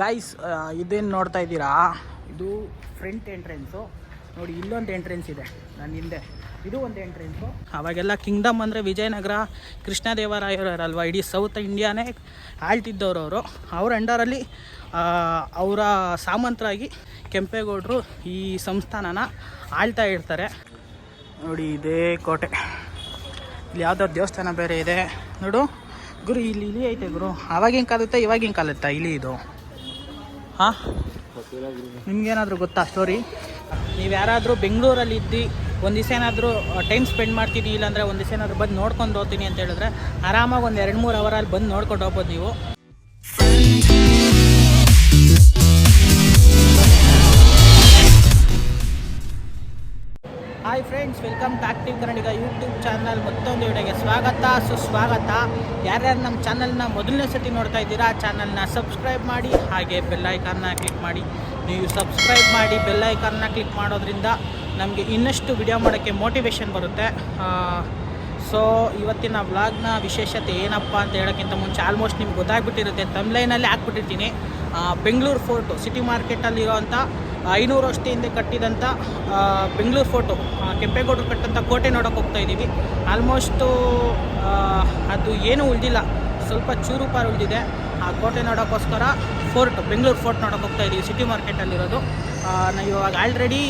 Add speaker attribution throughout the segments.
Speaker 1: Guys ಇದೇನು ನೋಡ್ತಾ ಇದ್ದೀರಾ? ಇದು ಫ್ರಂಟ್ ಎಂಟ್ರೆನ್ಸು ನೋಡಿ, ಇಲ್ಲೊಂದು ಎಂಟ್ರೆನ್ಸ್ ಇದೆ ನನ್ನ ಹಿಂದೆ. ಇದು ಒಂದು ಎಂಟ್ರೆನ್ಸು ಅವಾಗೆಲ್ಲ ಕಿಂಗ್ಡಮ್ ಅಂದರೆ ವಿಜಯನಗರ, ಕೃಷ್ಣದೇವರಾಯರಲ್ವ? ಇಡೀ ಸೌತ್ ಇಂಡಿಯಾನೇ ಆಳ್ತಿದ್ದವರು ಅವರು. ಅವ್ರ ಅಂಡರಲ್ಲಿ ಅವರ ಸಾಮಂತರಾಗಿ ಕೆಂಪೇಗೌಡರು ಈ ಸಂಸ್ಥಾನನ ಆಳ್ತಾ ಇರ್ತಾರೆ. ನೋಡಿ, ಇದೇ ಕೋಟೆ. ಇಲ್ಲಿ ಯಾವುದೋ ದೇವಸ್ಥಾನ ಬೇರೆ ಇದೆ. ನೋಡು, ಗುರು, ಇಲ್ಲಿ ಇಲಿ ಐತೆ ಗುರು. ಆವಾಗಿನ ಕಾಲತ್ತ ಇವಾಗಿನ ಕಾಲತ್ತ? ಇಲ್ಲಿ ಇದು. ಹಾಂ? ನಿಮ್ಗೇನಾದರೂ ಗೊತ್ತಾ ಸ್ಟೋರಿ ನೀವು ಯಾರಾದರೂ ಬೆಂಗಳೂರಲ್ಲಿ ಇದ್ದು, ಒಂದು ದಿವಸ ಏನಾದರೂ ಟೈಮ್ ಸ್ಪೆಂಡ್ ಮಾಡ್ತೀನಿ ಇಲ್ಲಾಂದರೆ ಒಂದು ದಿವಸ ಏನಾದರೂ ಬಂದು ನೋಡ್ಕೊಂಡು ಹೋಗ್ತೀನಿ ಅಂತ ಹೇಳಿದ್ರೆ ಆರಾಮಾಗಿ ಒಂದು ಎರಡು ಮೂರು ಅವರಲ್ಲಿ ಬಂದು ನೋಡ್ಕೊಂಡು ಹೋಗ್ಬೋದು ನೀವು. Friends welcome to active Kannadiga YouTube channel ಮತ್ತೊಂದು ವಿಡಿಯೋಗೆ ಸ್ವಾಗತ, ಸುಸ್ವಾಗತ. ಯಾರ್ಯಾರು ನಮ್ಮ ಚಾನಲ್ನ ಮೊದಲನೇ ಸತಿ ನೋಡ್ತಾ ಇದ್ದೀರಾ ಚಾನಲ್ನ ಸಬ್ಸ್ಕ್ರೈಬ್ ಮಾಡಿ, ಹಾಗೆ ಬೆಲ್ಲೈಕಾನ್ನ ಕ್ಲಿಕ್ ಮಾಡಿ. ನೀವು ಸಬ್ಸ್ಕ್ರೈಬ್ ಮಾಡಿ ಬೆಲ್ಲೈಕಾನ್ನ ಕ್ಲಿಕ್ ಮಾಡೋದ್ರಿಂದ ನಮಗೆ ಇನ್ನಷ್ಟು ವಿಡಿಯೋ ಮಾಡೋಕ್ಕೆ ಮೋಟಿವೇಶನ್ ಬರುತ್ತೆ. ಸೊ ಇವತ್ತಿನ ವ್ಲಾಗ್ನ ವಿಶೇಷತೆ ಏನಪ್ಪ ಅಂತ ಹೇಳೋಕ್ಕಿಂತ ಮುಂಚೆ ಆಲ್ಮೋಸ್ಟ್ ನಿಮ್ಗೆ ಗೊತ್ತಾಗ್ಬಿಟ್ಟಿರುತ್ತೆ. ತಮ್ಲೈನಲ್ಲಿ ಹಾಕ್ಬಿಟ್ಟಿರ್ತೀನಿ. ಬೆಂಗಳೂರು ಫೋರ್ಟು ಸಿಟಿ ಮಾರ್ಕೆಟಲ್ಲಿರೋವಂಥ ಐನೂರು ಹಿಂದೆ ಕಟ್ಟಿದಂಥ ಬೆಂಗಳೂರು ಫೋರ್ಟು ಆ, ಕೆಂಪೇಗೌಡರು ಕಟ್ಟಂಥ ಕೋಟೆ ನೋಡೋಕೆ ಹೋಗ್ತಾ ಇದ್ದೀವಿ ಆಲ್ಮೋಸ್ಟು ಅದು ಏನೂ ಉಳಿದಿಲ್ಲ. ಸ್ವಲ್ಪ ಚೂರು ಪಾರು ಉಳಿದಿದೆ. ಆ ಕೋಟೆ ನೋಡೋಕ್ಕೋಸ್ಕರ ಫೋರ್ಟ್ ಬೆಂಗಳೂರು ಫೋರ್ಟ್ ನೋಡೋಕೆ ಹೋಗ್ತಾ ಇದ್ದೀವಿ ಸಿಟಿ ಮಾರ್ಕೆಟಲ್ಲಿರೋದು ನಾವು ಇವಾಗ ಆಲ್ರೆಡಿ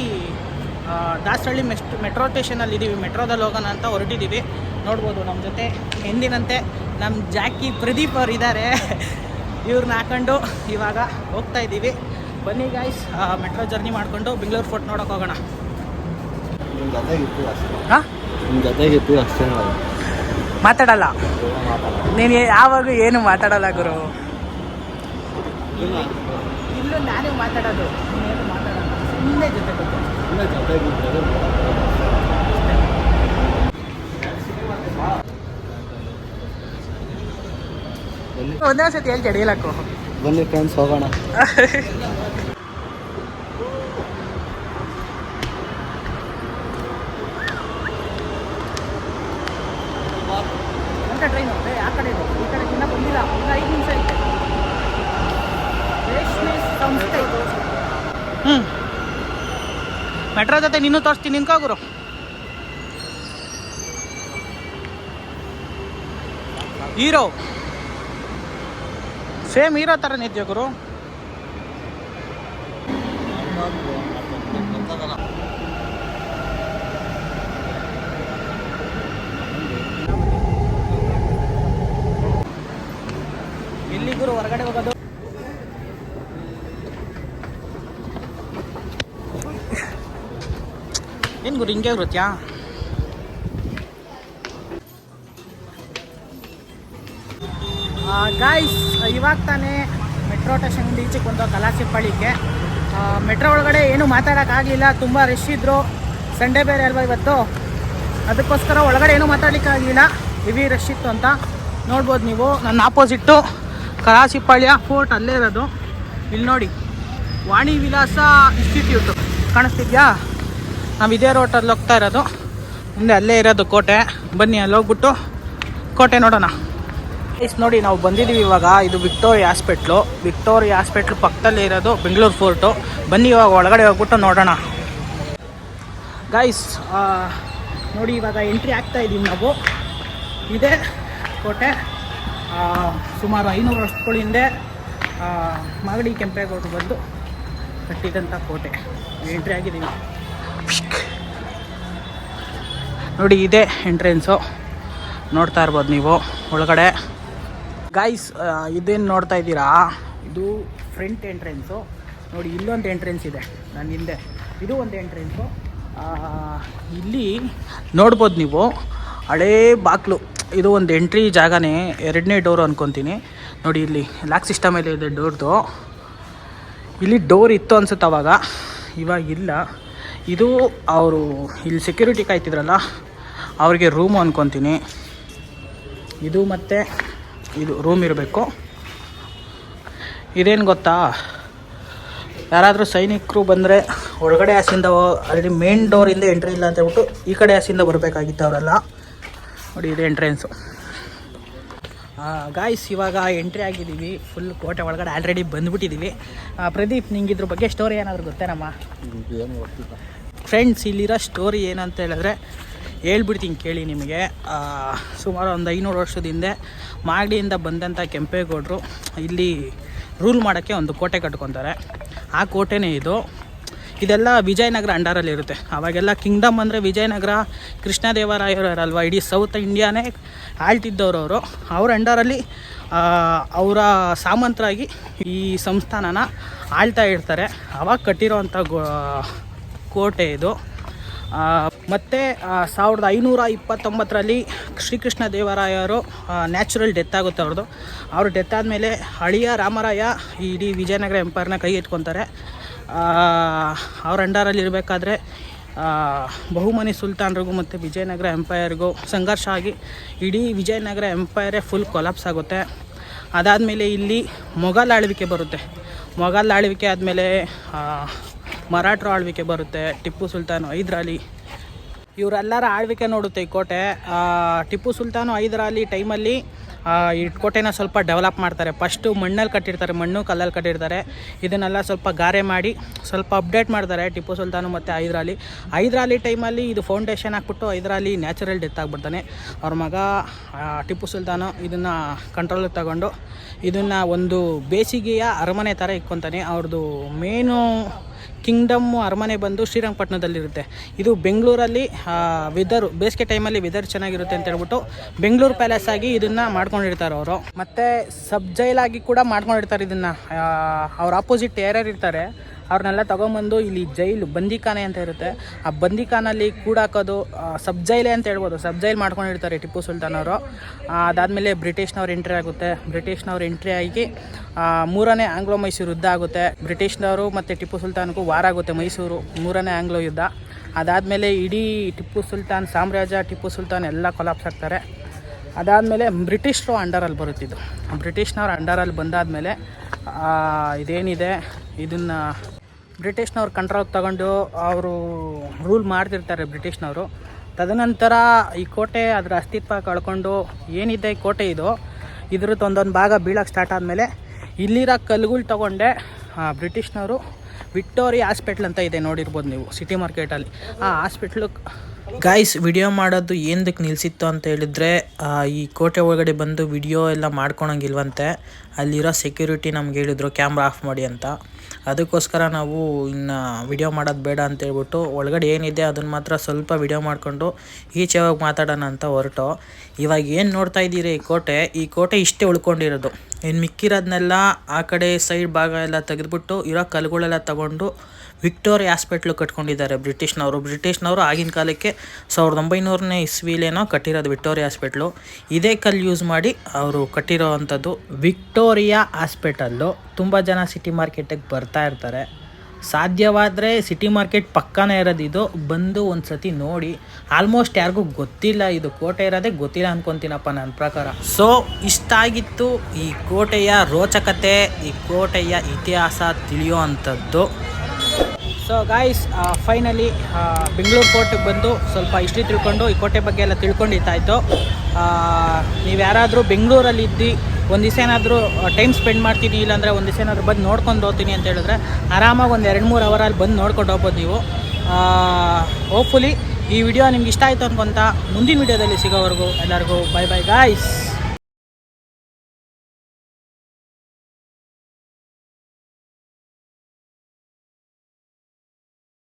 Speaker 1: ದಾಸರಳ್ಳಿ ಮೆಸ್ಟ್ ಮೆಟ್ರೋ ಸ್ಟೇಷನಲ್ಲಿ ಇದ್ದೀವಿ ಮೆಟ್ರೋದಲ್ಲಿ ಹೋಗೋಣ ಅಂತ ಹೊರಟಿದ್ದೀವಿ ನೋಡ್ಬೋದು ನಮ್ಮ ಜೊತೆ ಎಂದಿನಂತೆ ನಮ್ಮ ಜಾಕಿ ಪ್ರದೀಪ್ ಅವರು ಇದ್ದಾರೆ ಇವ್ರನ್ನ ಹಾಕೊಂಡು ಇವಾಗ ಹೋಗ್ತಾ ಇದ್ದೀವಿ ಬನ್ನಿ ಗಾಯ್ಸ್ ಮೆಟ್ರೋ ಜರ್ನಿ ಮಾಡಿಕೊಂಡು ಬೆಂಗಳೂರು ಫೋರ್ಟ್ ನೋಡೋಕೆ ಹೋಗೋಣ.
Speaker 2: ನಿಮ್ಮ
Speaker 1: ಹಾಂ?
Speaker 2: ನಿಮ್ಮ ಜೊತೆಗಿತ್ತು ಅಷ್ಟೇ
Speaker 1: ಮಾತಾಡಲ್ಲ? ನೀನು ಯಾವಾಗ ಏನು ಮಾತಾಡಲ್ಲ ಗುರು. ಇಲ್ಲೂ. ನಾನೇ ಮಾತಾಡೋದು. ನೀನೇನು ಮಾತಾಡಲ್ಲ. ಸುಮ್ಮನೆ ಜೊತೆ.
Speaker 2: ಸುಮ್ಮನೆ ಜೊತೆಗಿದ್ದರೆ
Speaker 1: ಒಂದೇ ಸತಿ ಹೇಳ್ತಿ ಅಡಿಯಲಕ್ಕು
Speaker 2: ಬನ್ನಿ ಫ್ರೆಂಡ್ಸ್ ಹೋಗೋಣ
Speaker 1: ಅಂತ ಟ್ರೈನ್ ಹೋಗ್ರೆ ಆ ಕಡೆ ಇದು ಈ ಕಡೆ ಇನ್ನೂ ಬಂದಿಲ್ಲ ಈಗ ಐದು ನಿಮಿಷ ಐತೆ ರೇಷ್ಮೆ ಸಂಸ್ಥೆ ಹ್ಞೂ ಮೆಟ್ರೋ ಜೊತೆ ನೀನು ತೋರಿಸ್ತೀನಿ ನಿನ್ಕೋ ಗುರು. ಹೀರೋ. ಸೇಮ್ ಹೀರೋ ಥರ ನಿದ್ಯ ಗುರು? ಇಲ್ಲಿ ಗುರು ಹೊರಗಡೆ ಹೋಗೋದು. ಏನು ಗುರು ಹಿಂಗೆ ಇರುತ್ತ್ಯಾ ಗಾಯ್ಸ್ ಇವಾಗ ತಾನೇ ಮೆಟ್ರೋ ಟೇಷನ್ ಈಚೆಗೆ ಬಂದು ಕಲಾಸಿಪ್ಪಳಿಗೆ ಮೆಟ್ರೋ ಒಳಗಡೆ ಏನು ಮಾತಾಡೋಕ್ಕಾಗಲಿಲ್ಲ, ತುಂಬ ರಶ್ ಇದ್ದರು ಸಂಡೇ ಬೇರೆ ಅಲ್ವಾ ಇವತ್ತು? ಅದಕ್ಕೋಸ್ಕರ ಒಳಗಡೆ ಏನೂ ಮಾತಾಡಲಿಕ್ಕಾಗಲಿಲ್ಲ. ಹೆವಿ ರಶ್ ಇತ್ತು ಅಂತ ನೋಡ್ಬೋದು ನೀವು. ನನ್ನ ಆಪೋಸಿಟ್ಟು ಕಲಾಸಿಪಾಳ್ಯ ಫೋರ್ಟ್ ಅಲ್ಲೇ ಇರೋದು. ಇಲ್ಲಿ ನೋಡಿ, ವಾಣಿ ವಿಲಾಸ ಇನ್ಸ್ಟಿಟ್ಯೂಟು ಕಾಣಿಸ್ತಿದ್ಯಾ? ನಾವು ಇದೇ ರೋಟಲ್ಲಿ ಹೋಗ್ತಾ ಇರೋದು. ಮುಂದೆ ಅಲ್ಲೇ ಇರೋದು ಕೋಟೆ. ಬನ್ನಿ, ಅಲ್ಲಿ ಹೋಗ್ಬಿಟ್ಟು ಕೋಟೆ ನೋಡೋಣ. ಇಸ್ ನೋಡಿ, ನಾವು ಬಂದಿದ್ದೀವಿ ಇವಾಗ. ಇದು ವಿಕ್ಟೋರಿಯಾ ಹಾಸ್ಪಿಟ್ಲು ವಿಕ್ಟೋರಿಯಾ ಹಾಸ್ಪಿಟ್ಲ್ ಪಕ್ಕದಲ್ಲೇ ಇರೋದು ಬೆಂಗಳೂರು ಫೋರ್ಟು ಬನ್ನಿ, ಇವಾಗ ಒಳಗಡೆ ಹೋಗ್ಬಿಟ್ಟು ನೋಡೋಣ. ಗಾಯ್ಸ್ ನೋಡಿ, ಇವಾಗ ಎಂಟ್ರಿ ಆಗ್ತಾ ಇದ್ದೀವಿ ನಾವು. ಇದೆ ಕೋಟೆ. ಸುಮಾರು ಐನೂರು ವರ್ಷಗಳ ಹಿಂದೆ ಮಾಗಡಿ ಕೆಂಪೇಗೌಡರು ಬಂದು ಕಟ್ಟಿದಂಥ ಕೋಟೆ. ಎಂಟ್ರಿ ಆಗಿದ್ದೀವಿ ನೋಡಿ, ಇದೆ ಎಂಟ್ರೆನ್ಸು ನೋಡ್ತಾ ಇರ್ಬೋದು ನೀವು, ಒಳಗಡೆ. ಗಾಯ್ಸ್ ಇದೇನು ನೋಡ್ತಾ ಇದ್ದೀರಾ? ಇದು ಫ್ರಂಟ್ ಎಂಟ್ರೆನ್ಸು ನೋಡಿ, ಇಲ್ಲೊಂದು ಎಂಟ್ರೆನ್ಸ್ ಇದೆ ನನ್ನ ಹಿಂದೆ. ಇದು ಒಂದು ಎಂಟ್ರೆನ್ಸು ಇಲ್ಲಿ ನೋಡ್ಬೋದು ನೀವು, ಹಳೇ ಬಾಕ್ಲು. ಇದು ಒಂದು ಎಂಟ್ರಿ ಜಾಗನೇ, ಎರಡನೇ ಡೋರು ಅಂದ್ಕೊತೀನಿ ನೋಡಿ, ಇಲ್ಲಿ ಲಾಕ್ ಸಿಸ್ಟಮ್ ಇದೆ ಡೋರ್ದು ಇಲ್ಲಿ ಡೋರ್ ಇತ್ತು ಅನ್ಸುತ್ತೆ ಅವಾಗ. ಇವಾಗ ಇಲ್ಲ. ಇದು ಅವರು ಇಲ್ಲಿ ಸೆಕ್ಯೂರಿಟಿ ಕಾಯ್ತಿದ್ರಲ್ಲ, ಅವ್ರಿಗೆ ರೂಮು ಅಂದ್ಕೊತೀನಿ ಇದು ಮತ್ತು ಇದು ರೂಮ್ ಇರಬೇಕು. ಇದೇನು ಗೊತ್ತಾ? ಯಾರಾದರೂ ಸೈನಿಕರು ಬಂದರೆ ಒಳಗಡೆ ಆಸಿಂದ ಅಲ್ಲಿ ಮೇನ್ ಡೋರಿಂದ ಎಂಟ್ರಿ ಇಲ್ಲ ಅಂತ ಹೇಳ್ಬಿಟ್ಟು ಈ ಕಡೆ ಆಸಿಂದ ಬರಬೇಕಾಗಿತ್ತು ಅವರೆಲ್ಲ. ನೋಡಿ, ಇದು ಎಂಟ್ರೆನ್ಸು ಗಾಯ್ಸ್ ಇವಾಗ ಎಂಟ್ರಿ ಆಗಿದ್ದೀವಿ. ಫುಲ್ ಕೋಟೆ ಒಳಗಡೆ ಆಲ್ರೆಡಿ ಬಂದ್ಬಿಟ್ಟಿದ್ದೀವಿ. ಪ್ರದೀಪ್ ನಿಂಗೆ ಇದ್ರ ಬಗ್ಗೆ ಸ್ಟೋರಿ ಏನಾದರೂ ಗೊತ್ತೇನಮ್ಮ? ಫ್ರೆಂಡ್ಸ್ ಇಲ್ಲಿರೋ ಸ್ಟೋರಿ ಏನಂತ ಹೇಳಿದ್ರೆ ಹೇಳ್ಬಿಡ್ತೀನಿ ಕೇಳಿ ನಿಮಗೆ. ಸುಮಾರು ಒಂದು ಐನೂರು ವರ್ಷದ ಹಿಂದೆ ಮಾಗಡಿಯಿಂದ ಬಂದಂಥ ಕೆಂಪೇಗೌಡರು ಇಲ್ಲಿ ರೂಲ್ ಮಾಡೋಕ್ಕೆ ಒಂದು ಕೋಟೆ ಕಟ್ಕೊತಾರೆ. ಆ ಕೋಟೆನೇ ಇದು. ಇದೆಲ್ಲ ವಿಜಯನಗರ ಅಂಡರಲ್ಲಿ ಇರುತ್ತೆ. ಅವಾಗೆಲ್ಲ ಕಿಂಗ್ಡಮ್ ಅಂದರೆ ವಿಜಯನಗರ ಕೃಷ್ಣದೇವರಾಯರಲ್ವ ಇಡೀ ಸೌತ್ ಇಂಡಿಯಾನೇ ಆಳ್ತಿದ್ದವರು ಅವರು. ಅವ್ರ ಅಂಡಾರಲ್ಲಿ ಅವರ ಸಾಮಂತರಾಗಿ ಈ ಸಂಸ್ಥಾನನ ಆಳ್ತಾ ಇರ್ತಾರೆ. ಅವಾಗ ಕಟ್ಟಿರೋವಂಥ ಗೋ, ಕೋಟೆ ಇದು. ಮತ್ತು ಸಾವಿರದ ಐನೂರ ಇಪ್ಪತ್ತೊಂಬತ್ತರಲ್ಲಿ ಶ್ರೀಕೃಷ್ಣ ದೇವರಾಯರು ನ್ಯಾಚುರಲ್ ಡೆತ್ ಆಗುತ್ತೆ ಅವ್ರದ್ದು. ಅವರು ಡೆತ್ ಆದಮೇಲೆ ಹಳಿಯ ರಾಮರಾಯ ಇಡೀ ವಿಜಯನಗರ ಎಂಪೈರ್ನ ಕೈ ಎತ್ಕೊತಾರೆ. ಅವ್ರ ಅಂಡರಲ್ಲಿ ಇರಬೇಕಾದ್ರೆ ಬಹುಮನಿ ಸುಲ್ತಾನ್ರಿಗೂ ಮತ್ತು ವಿಜಯನಗರ ಎಂಪೈರ್ಗೂ ಸಂಘರ್ಷ ಆಗಿ ಇಡೀ ವಿಜಯನಗರ ಎಂಪೈರೇ ಫುಲ್ ಕೊಲಾಪ್ಸ್ ಆಗುತ್ತೆ. ಅದಾದಮೇಲೆ ಇಲ್ಲಿ ಮೊಘಲ್ ಆಳ್ವಿಕೆ ಬರುತ್ತೆ. ಮೊಘಲ್ ಆಳ್ವಿಕೆ ಆದಮೇಲೆ ಮರಾಠರ ಆಳ್ವಿಕೆ ಬರುತ್ತೆ, ಟಿಪ್ಪು ಸುಲ್ತಾನು ಹೈದ್ರಾಲಿ ಇವರೆಲ್ಲರ ಆಳ್ವಿಕೆ ನೋಡುತ್ತೆ ಈ ಕೋಟೆ. ಟಿಪ್ಪು ಸುಲ್ತಾನು ಹೈದರಾಲಿ ಟೈಮಲ್ಲಿ ಈ ಕೋಟೆನ ಸ್ವಲ್ಪ ಡೆವಲಪ್ ಮಾಡ್ತಾರೆ. ಫಸ್ಟು ಮಣ್ಣಲ್ಲಿ ಕಟ್ಟಿರ್ತಾರೆ, ಮಣ್ಣು ಕಲ್ಲಲ್ಲಿ ಕಟ್ಟಿರ್ತಾರೆ. ಇದನ್ನೆಲ್ಲ ಸ್ವಲ್ಪ ಗಾರೆ ಮಾಡಿ, ಸ್ವಲ್ಪ ಅಪ್ಡೇಟ್ ಮಾಡ್ತಾರೆ ಟಿಪ್ಪು ಸುಲ್ತಾನು ಮತ್ತು ಹೈದರಾಲಿ ಹೈದರಾಲಿ ಟೈಮಲ್ಲಿ ಇದು ಫೌಂಡೇಶನ್ ಹಾಕ್ಬಿಟ್ಟು ಹೈದರಾಲಿ ನ್ಯಾಚುರಲ್ ಡೆತ್ ಆಗಿಬಿಡ್ತಾನೆ. ಅವ್ರ ಮಗ ಟಿಪ್ಪು ಸುಲ್ತಾನು ಇದನ್ನು ಕಂಟ್ರೋಲಿಗೆ ತಗೊಂಡು ಇದನ್ನು ಒಂದು ಬೇಸಿಗೆಯ ಅರಮನೆ ಥರ ಇಕ್ಕೊತಾನೆ ಅವ್ರದ್ದು ಮೇನು ಕಿಂಗ್ಡಮ್ಮು ಅರಮನೆ ಬಂದು ಶ್ರೀರಂಗಪಟ್ಟಣದಲ್ಲಿರುತ್ತೆ. ಇದು ಬೆಂಗಳೂರಲ್ಲಿ ವೆದರು ಬೇಸಿಗೆ ಟೈಮಲ್ಲಿ ವೆದರ್ ಚೆನ್ನಾಗಿರುತ್ತೆ ಅಂತ ಹೇಳ್ಬಿಟ್ಟು ಬೆಂಗಳೂರು ಪ್ಯಾಲೇಸ್ ಆಗಿ ಇದನ್ನು ಮಾಡ್ಕೊಂಡಿರ್ತಾರೆ ಅವರು. ಮತ್ತು ಸಬ್ ಜೈಲಾಗಿ ಕೂಡ ಮಾಡ್ಕೊಂಡಿರ್ತಾರೆ ಇದನ್ನು. ಅವ್ರ ಆಪೋಸಿಟ್ ಯಾರ್ಯಾರು ಇರ್ತಾರೆ ಅವ್ರನ್ನೆಲ್ಲ ತೊಗೊಂಬಂದು ಇಲ್ಲಿ ಜೈಲು ಬಂದಿಖಾನೆ ಅಂತ ಇರುತ್ತೆ. ಆ ಬಂದಿಖಾನಲ್ಲಿ ಕೂಡಾಕೋದು ಸಬ್ ಜೈಲೆ ಅಂತ ಹೇಳ್ಬೋದು. ಸಬ್ ಜೈಲ್ ಮಾಡ್ಕೊಂಡಿರ್ತಾರೆ ಟಿಪ್ಪು ಸುಲ್ತಾನ್ ಅವರು. ಅದಾದಮೇಲೆ ಬ್ರಿಟಿಷ್ನವ್ರು ಎಂಟ್ರಿ ಆಗುತ್ತೆ. ಬ್ರಿಟಿಷ್ನವ್ರು ಎಂಟ್ರಿ ಆಗಿ ಮೂರನೇ ಆಂಗ್ಲೋ ಮೈಸೂರು ಯುದ್ಧ ಆಗುತ್ತೆ. ಬ್ರಿಟಿಷ್ನವರು ಮತ್ತು ಟಿಪ್ಪು ಸುಲ್ತಾನ್ಗೂ ವಾರ ಆಗುತ್ತೆ ಮೈಸೂರು, ಮೂರನೇ ಆಂಗ್ಲೋ ಯುದ್ಧ. ಅದಾದಮೇಲೆ ಇಡೀ ಟಿಪ್ಪು ಸುಲ್ತಾನ್ ಸಾಮ್ರಾಜ್ಯ, ಟಿಪ್ಪು ಸುಲ್ತಾನ್ ಎಲ್ಲ ಕೊಲಾಪ್ಸ್ ಆಗ್ತಾರೆ. ಅದಾದಮೇಲೆ ಬ್ರಿಟಿಷರು ಅಂಡರಲ್ಲಿ ಬರುತ್ತಿದ್ದು. ಬ್ರಿಟಿಷ್ನವ್ರು ಅಂಡರಲ್ಲಿ ಬಂದಾದಮೇಲೆ ಇದೇನಿದೆ? ಇದನ್ನು ಬ್ರಿಟಿಷ್ನವ್ರು ಕಂಟ್ರೋಲ್ ತಗೊಂಡು ಅವರು ರೂಲ್ ಮಾಡ್ತಿರ್ತಾರೆ ಬ್ರಿಟಿಷ್ನವರು. ತದನಂತರ ಈ ಕೋಟೆ ಅದರ ಅಸ್ತಿತ್ವ ಕಳ್ಕೊಂಡು ಏನಿದೆ ಈ ಕೋಟೆ ಇದು, ಇದ್ರದ್ದು ಒಂದೊಂದು ಭಾಗ ಬೀಳಕ್ಕೆ ಸ್ಟಾರ್ಟ್ ಆದಮೇಲೆ ಇಲ್ಲಿರೋ ಕಲ್ಲುಗಳು ತಗೊಂಡೆ ಬ್ರಿಟಿಷ್ನವರು ವಿಕ್ಟೋರಿಯಾ ಹಾಸ್ಪಿಟ್ಲ್ ಅಂತ ಇದೆ, ನೋಡಿರ್ಬೋದು ನೀವು ಸಿಟಿ ಮಾರ್ಕೆಟಲ್ಲಿ ಆ ಹಾಸ್ಪಿಟ್ಲು ಗಾಯ್ಸ್ ವಿಡಿಯೋ ಮಾಡೋದು ಏನದಕ್ಕೆ ನಿಲ್ಸಿತ್ತು ಅಂತ ಹೇಳಿದ್ರೆ ಈ ಕೋಟೆ ಒಳಗಡೆ ಬಂದು ವಿಡಿಯೋ ಎಲ್ಲ ಮಾಡ್ಕೊಳಂಗಿಲ್ವಂತೆ. ಅಲ್ಲಿರೋ ಸೆಕ್ಯೂರಿಟಿ ನಮ್ಗೆ ಹೇಳಿದ್ರು ಕ್ಯಾಮ್ರಾ ಆಫ್ ಮಾಡಿ ಅಂತ. ಅದಕ್ಕೋಸ್ಕರ ನಾವು ಇನ್ನು ವಿಡಿಯೋ ಮಾಡೋದು ಬೇಡ ಅಂತ ಹೇಳ್ಬಿಟ್ಟು, ಒಳಗಡೆ ಏನಿದೆ ಅದನ್ನು ಮಾತ್ರ ಸ್ವಲ್ಪ ವಿಡಿಯೋ ಮಾಡಿಕೊಂಡು, ಈಚೆ ಹೋಗಿ ಮಾತಾಡೋಣ ಅಂತ ಹೊರಟು. ಇವಾಗ ಏನು ನೋಡ್ತಾ ಇದ್ದೀರಿ ಈ ಕೋಟೆ? ಈ ಕೋಟೆ ಇಷ್ಟೇ ಉಳ್ಕೊಂಡಿರೋದು. ಇನ್ನು ಮಿಕ್ಕಿರೋದನ್ನೆಲ್ಲ ಆ ಕಡೆ ಸೈಡ್ ಭಾಗ ಎಲ್ಲ ತೆಗೆದುಬಿಟ್ಟು, ಇರೋ ಕಲ್ಲುಗಳೆಲ್ಲ ತಗೊಂಡು ವಿಕ್ಟೋರಿಯಾ ಹಾಸ್ಪಿಟ್ಲು ಕಟ್ಕೊಂಡಿದ್ದಾರೆ ಬ್ರಿಟಿಷ್ನವರು. ಬ್ರಿಟಿಷ್ನವರು ಆಗಿನ ಕಾಲಕ್ಕೆ ಸಾವಿರದ ಒಂಬೈನೂರನೇ ಇಸ್ವಿಲೇನೋ ಕಟ್ಟಿರೋದು ವಿಕ್ಟೋರಿಯಾ ಹಾಸ್ಪಿಟ್ಲು. ಇದೇ ಕಲ್ಲು ಯೂಸ್ ಮಾಡಿ ಅವರು ಕಟ್ಟಿರೋ ಅಂಥದ್ದು ವಿಕ್ಟೋರಿಯಾ ಹಾಸ್ಪಿಟಲ್ಲು. ತುಂಬ ಜನ ಸಿಟಿ ಮಾರ್ಕೆಟಿಗೆ ಬರ್ತಾ ಇರ್ತಾರೆ. ಸಾಧ್ಯವಾದರೆ ಸಿಟಿ ಮಾರ್ಕೆಟ್ ಪಕ್ಕನೇ ಇರೋದು ಇದು. ಬಂದು ಒಂದು ಸತಿ ನೋಡಿ. ಆಲ್ಮೋಸ್ಟ್ ಯಾರಿಗೂ ಗೊತ್ತಿಲ್ಲ ಇದು ಕೋಟೆ ಇರೋದೇ. ಗೊತ್ತಿಲ್ಲ ಅಂದ್ಕೊತೀನಪ್ಪ ನನ್ನ ಪ್ರಕಾರ. ಸೊ ಇಷ್ಟಾಗಿತ್ತು ಈ ಕೋಟೆಯ ರೋಚಕತೆ, ಈ ಕೋಟೆಯ ಇತಿಹಾಸ ತಿಳಿಯೋ ಅಂಥದ್ದು ಸೊ ಗಾಯ್ಸ್ ಫೈನಲಿ ಬೆಂಗಳೂರು ಕೋರ್ಟಿಗೆ ಬಂದು ಸ್ವಲ್ಪ ಇಷ್ಟು ತಿಳ್ಕೊಂಡು, ಈ ಕೋಟೆ ಬಗ್ಗೆ ಎಲ್ಲ ತಿಳ್ಕೊಂಡಿತ್ತಾಯಿತು ನೀವು ಯಾರಾದರೂ ಬೆಂಗಳೂರಲ್ಲಿ ಇದ್ದು, ಒಂದು ದಿವಸ ಏನಾದರೂ ಟೈಮ್ ಸ್ಪೆಂಡ್ ಮಾಡ್ತೀನಿ, ಇಲ್ಲಾಂದರೆ ಒಂದು ದಿವಸ ಏನಾದರೂ ಬಂದು ನೋಡ್ಕೊಂಡು ಹೋಗ್ತೀನಿ ಅಂತ ಹೇಳಿದ್ರೆ, ಆರಾಮಾಗಿ ಒಂದು ಎರಡು ಮೂರು ಅವರಲ್ಲಿ ಬಂದು ನೋಡ್ಕೊಂಡು ಹೋಗ್ಬೋದು ನೀವು. ಹೋಪ್ಫುಲಿ ಈ ವಿಡಿಯೋ ನಿಮ್ಗೆ ಇಷ್ಟ ಆಯಿತು ಅನ್ಕೊಂತ ಮುಂದಿನ ವಿಡಿಯೋದಲ್ಲಿ ಸಿಗೋವರೆಗೂ ಎಲ್ಲರಿಗೂ ಬೈ ಬೈ ಗಾಯ್ಸ್